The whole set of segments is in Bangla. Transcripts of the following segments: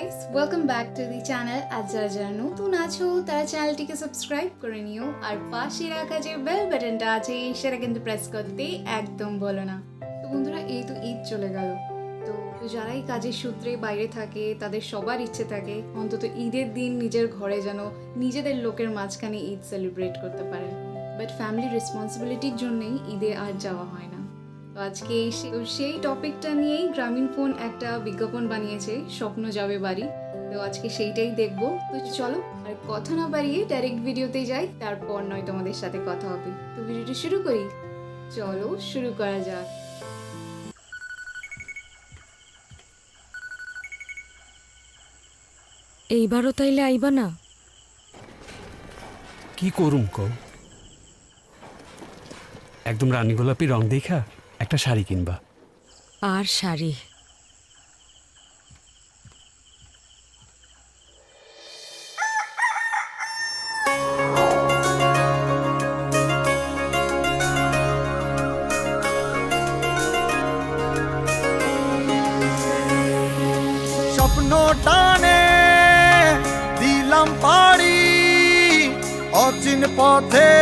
Guys welcome back to the channel আজ যারা যারা নতুন আছো, তারা চ্যানেলটিকে সাবস্ক্রাইব করে নিও। আর পাশে রাখা যে বেল বাটনটা আছে, সেটা কিন্তু প্রেস করতে একদম বলো না। তো বন্ধুরা, এই তো ঈদ চলে গেল। তো যারাই কাজের সূত্রে বাইরে থাকে, তাদের সবার ইচ্ছে থাকে, অন্তত ঈদের দিন নিজের ঘরে যেন নিজেদের লোকের মাঝখানে ঈদ সেলিব্রেট করতে পারে। বাট ফ্যামিলি রেসপন্সিবিলিটির জন্যেই ঈদে আর যাওয়া হয় না। আজকে তো সেই টপিকটা নিয়েই গ্রামীণ ফোন একটা বিজ্ঞাপন বানিয়েছে স্বপ্ন যাবে বাড়ি। তো আজকে সেইটাই দেখব। তো চলো আর কথা না বাড়িয়ে ডাইরেক্ট ভিডিওতে যাই তারপর নয় তোমাদের সাথে কথা হবে। তো ভিডিওটি শুরু করি? চলো শুরু করা যাক। এইবারও তাইলে আইবা না? কি করুম কও? একদম রানী গোলাপি রং দেখা? একটা শাড়ি কিনবা। আর শাড়ি? স্বপ্ন টানে দিলাম পাড়ি অচিন পথে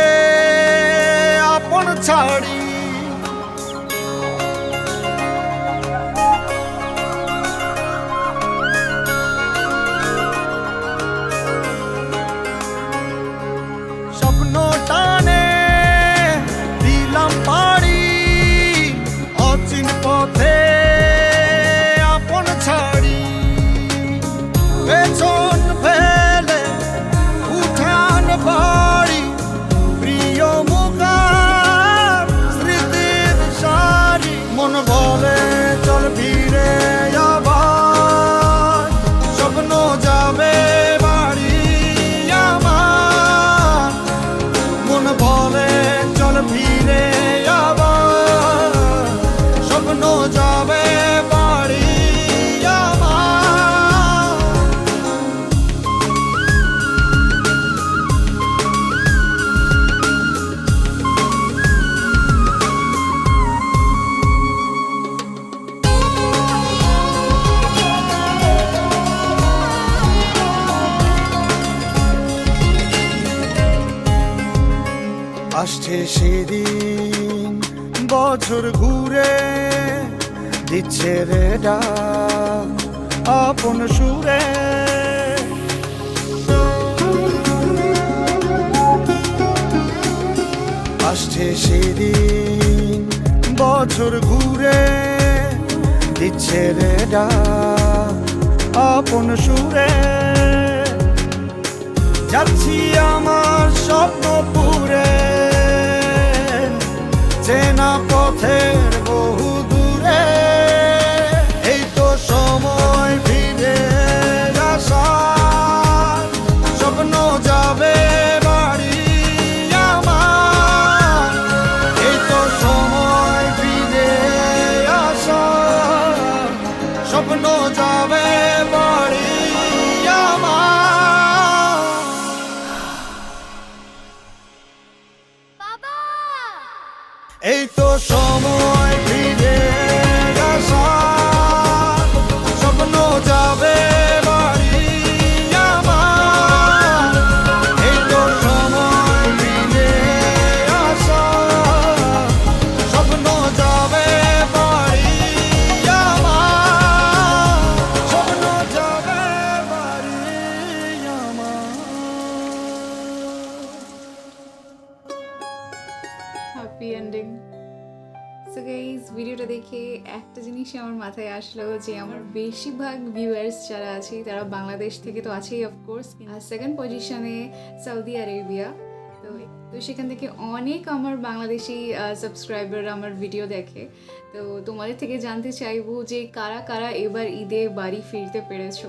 আপন ছাড়ি। আসছে সেদিন, বছর ঘুরে দিচ্ছে রে ডাক আপন সুরে। আসছে সেদিন, বছর ঘুরে দিচ্ছে রে ডাক আপন সুরে। যাচ্ছি আমার স্বপ্ন স্বপ্ন যাবে বাড়ি এই তো সময় হ্যাপি এন্ডিং সো গাইজ ভিডিওটা দেখে একটা জিনিসই আমার মাথায় আসলো যে আমার বেশিরভাগ ভিউয়ার্স যারা আছে, তারা বাংলাদেশ থেকে তো আছেই অফকোর্স আর সেকেন্ড পজিশনে সৌদি আরেবিয়া তো তো সেখান থেকে অনেক আমার বাংলাদেশি সাবস্ক্রাইবার আমার ভিডিও দেখে। তো তোমাদের থেকে জানতে চাইব যে কারা কারা এবার ঈদে বাড়ি ফিরতে পেরেছ?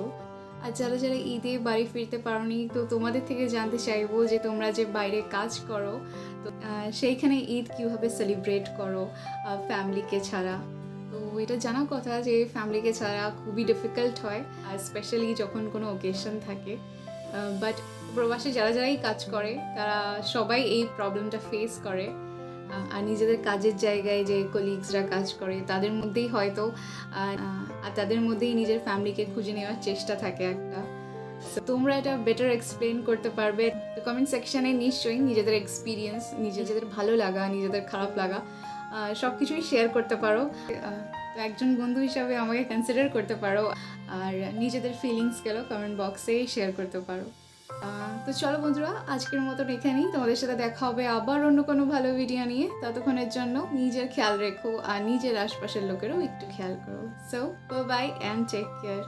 আর যারা যারা ঈদে বাড়ি ফিরতে পারোনি, তো তোমাদের থেকে জানতে চাইব যে তোমরা যে বাইরে কাজ করো, তো সেইখানে ঈদ কীভাবে সেলিব্রেট করো ফ্যামিলিকে ছাড়া? তো এটা জানা কথা যে ফ্যামিলিকে ছাড়া খুবই ডিফিকাল্ট হয়, আর স্পেশালি যখন কোনো ওকেশন থাকে। বাট প্রবাসে যারা যারাই কাজ করে, তারা সবাই এই প্রবলেমটা ফেস করে। আর নিজেদের কাজের জায়গায় যে কলিগসরা কাজ করে, তাদের মধ্যেই হয়তো আর তাদের মধ্যেই নিজের ফ্যামিলিকে খুঁজে নেওয়ার চেষ্টা থাকে একটা। তোমরা এটা বেটার এক্সপ্লেন করতে পারবে। কমেন্ট সেকশানে নিশ্চয়ই নিজেদের এক্সপিরিয়েন্স নিজেদের ভালো লাগা, নিজেদের খারাপ লাগা সব কিছুই শেয়ার করতে পারো। তো একজন বন্ধু হিসাবে আমাকে কনসিডার করতে পারো। আর নিজেদের ফিলিংসগুলো কমেন্ট বক্সেই শেয়ার করতে পারো। তো চলো বন্ধুরা, আজকের মতন এখানেই। তোমাদের সাথে দেখা হবে আবার অন্য কোনো ভালো ভিডিও নিয়ে। ততক্ষণের জন্য নিজের খেয়াল রেখো আর নিজের আশপাশের লোকেরও একটু খেয়াল করো। So bye and take care